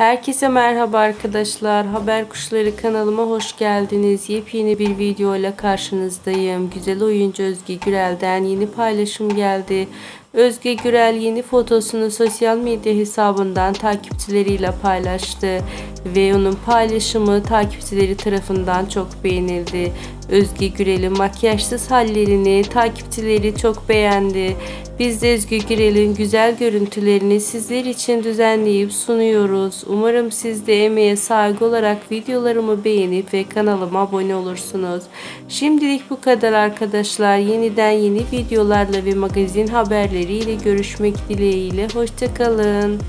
Herkese merhaba arkadaşlar. Haber Kuşları kanalıma hoş geldiniz. Yepyeni bir video ile karşınızdayım. Güzel oyuncu Özge Gürel'den yeni paylaşım geldi. Özge Gürel yeni fotosunu sosyal medya hesabından takipçileriyle paylaştı ve onun paylaşımı takipçileri tarafından çok beğenildi. Özge Gürel'in makyajsız hallerini takipçileri çok beğendi. Biz de Özge Gürel'in güzel görüntülerini sizler için düzenleyip sunuyoruz. Umarım siz de emeğe saygı olarak videolarımı beğenip ve kanalıma abone olursunuz. Şimdilik bu kadar arkadaşlar. Yeniden yeni videolarla ve magazin haberleriyle görüşmek dileğiyle. Hoşçakalın.